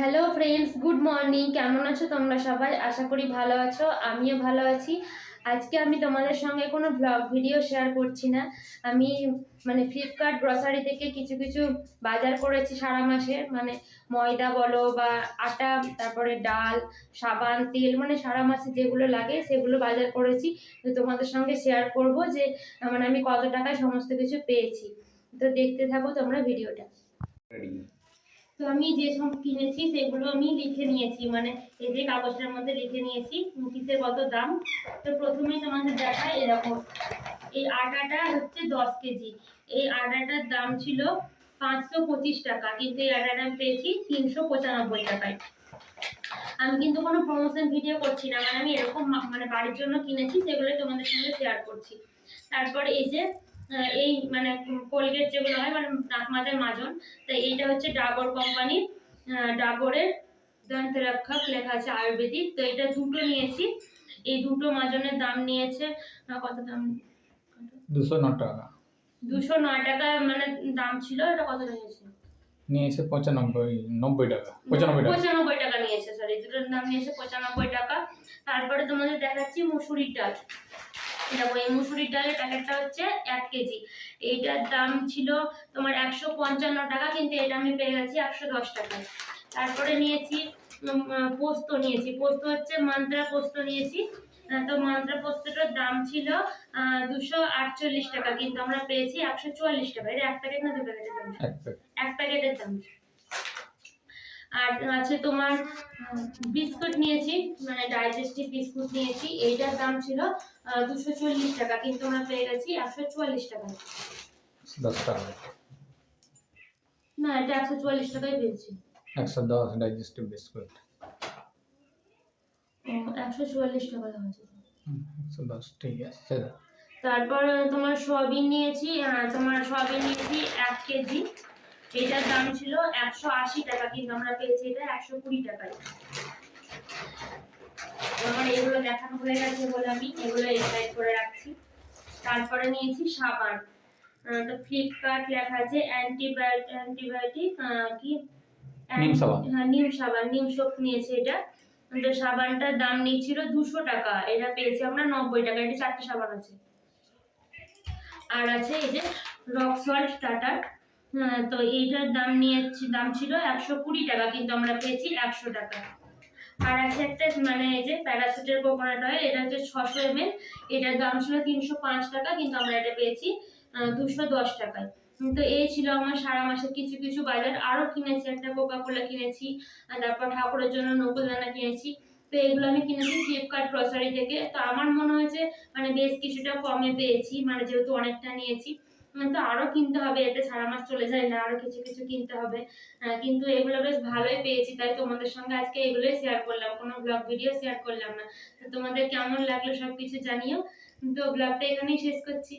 Hello friends good morning কেমন আছো তোমরা সবাই? আশা করি ভালো আছো। আমিও ভালো আছি। আজকে আমি তোমাদের সঙ্গে কোনো ব্লগ ভিডিও শেয়ার করছি না। আমি মানে ফ্লিপকার্ট গ্রসারি থেকে কিছু কিছু বাজার করেছি সারা মাসে। মানে ময়দা বলো বা আটা, তারপরে ডাল, সাবান, তেল মানে সারা মাসে যেগুলো লাগে সেগুলো বাজার করেছি। তো তোমাদের সঙ্গে শেয়ার করব যে মানে আমি কত টাকায় সমস্ত কিছু পেয়েছি। তো দেখতে থাকো তোমরা ভিডিওটা তো আমি যে সব কিনেছি, সেগুলো আমি লিখে নিয়েছি। মানে এই যে কাগজটার মধ্যে লিখে নিয়েছি, কিসের কত দাম। তো প্রথমেই তোমাদের দেখায় এরকম। এই আটাটা হচ্ছে দশ কেজি। এই আটাটার দাম ছিল পাঁচশো পঁচিশ টাকা, কিন্তু এই আটাটা আমি পেয়েছি তিনশো পঁচানব্বই টাকায়। আমি কিন্তু কোনো প্রমোশন ভিডিও করছি না মানে আমি এরকম মানে বাড়ির জন্য কিনেছি, সেগুলোই তোমাদের সঙ্গে শেয়ার করছি। তারপর এই যে এই মানে কোলগেট যেগুলো হয় মানে দাঁত মাজার মাজন তো এইটা হচ্ছে ডাবর কোম্পানির ডাবরের দন্ত রক্ষক লেখা আছে আয়ুর্বেদিক তো এটা দুটো নিয়েছি। এই দুটো মাজনের দাম নিয়েছে কত দাম? দুশো ন টাকা। দুশো নয় টাকা মানে দাম ছিল এটা কত নিয়েছে? নিয়েছে পঁচানব্বই নব্বই টাকা পঁচানব্বই টাকা। পঁচানব্বই টাকা নিয়েছে সরি দাম নিয়েছে পঁচানব্বই টাকা। তারপরে তোমাদের দেখাচ্ছি মুসুরির ডাল। দেখো এই মুসুরির ডালের প্যাকেটটা হচ্ছে এক কেজি। এইটার দাম ছিল তোমার একশো পঞ্চান্ন টাকা কিন্তু এটা আমি পেয়ে গেছি একশো দশ টাকায়। তারপরে নিয়েছি পোস্ত নিয়েছি। পোস্ত হচ্ছে মান্ত্রা পোস্ত নিয়েছি। তো মান্ত্রা পোস্তটার দাম ছিল দুশো আটচল্লিশ টাকা কিন্তু আমরা পেয়েছি একশো চুয়াল্লিশ টাকা। এটা এক প্যাকেট না দু প্যাকেটের দাম এক প্যাকেটের দাম আর আছে তোমার বিস্কুট নিয়েছি মানে ডাইজেস্টিভ বিস্কুট নিয়েছি এইটার দাম ছিল দুশো চল্লিশ টাকা কিন্তু আমরা পেয়ে গেছি একশো চুয়াল্লিশ টাকা। না এটা একশো চুয়াল্লিশ টাকায় পেয়েছি। একশো দশ ডাইজেস্টিভ বিস্কুট। একশো চুয়াল্লিশ টাকা দাম একশো দশ ঠিক আছে তারপর তোমার সয়াবিন নিয়েছি তোমার সয়াবিন নিয়েছি এক কেজি। এটার দাম ছিল একশো আশি টাকা কিন্তু আমরা পেয়েছি এটা একশো কুড়ি টাকায়। আমার এগুলো দেখানো হয়ে গেছে বলে আমি এগুলো এক্সাইড করে রাখছি। তারপরে নিয়েছি সাবান। তো ফ্লিপকার্ট লেখা আছে অ্যান্টিবায়োটিক অ্যান্টিবায়োটিক কি? নিম সাবান। হ্যাঁ নিম সাবান নিম সোপ নিয়েছে এটা। তো সাবানটার দাম নিচ্ছিল দুশো টাকা। এটা পেয়েছি আমরা নব্বই টাকা। এটা চারটে সাবান আছে। আর আছে এই যে রক সল্ট টাটা হ্যাঁ, তো এইটার দাম নিয়েছি, দাম ছিল একশো কুড়ি টাকা, কিন্তু আমরা পেয়েছি একশো টাকা। আর আছে একটা মানে এই যে প্যারাসুটের কোকোনাট অয়েল, এটা হচ্ছে ছশো এম এটার দাম ছিল তিনশো পাঁচ টাকা, কিন্তু আমরা এটা পেয়েছি দুশো দশ টাকায়। তো এই ছিল আমার সারা মাসের কিছু কিছু বাজার। আরও কিনেছি, একটা কোকা কোলা কিনেছি তারপর ঠাকুরের জন্য নকুল দানা কিনেছি। তো এগুলো আমি কিনেছি ফ্লিপকার্ট গ্রসারি থেকে। তো আমার মনে হয়েছে মানে বেশ কিছুটা কমে পেয়েছি মানে যেহেতু অনেকটা নিয়েছি। তো আরও কিনতে হবে, এতে সারা মাস চলে যায় না, আরও কিছু কিছু কিনতে হবে। কিন্তু এগুলো বেশ ভালোই পেয়েছি, তাই তোমাদের সঙ্গে আজকে এগুলোই শেয়ার করলাম, কোনো ব্লগ ভিডিও শেয়ার করলাম না। তো তোমাদের কেমন লাগল সব কিছু জানিও। তো ব্লগটা এখানেই শেষ করছি।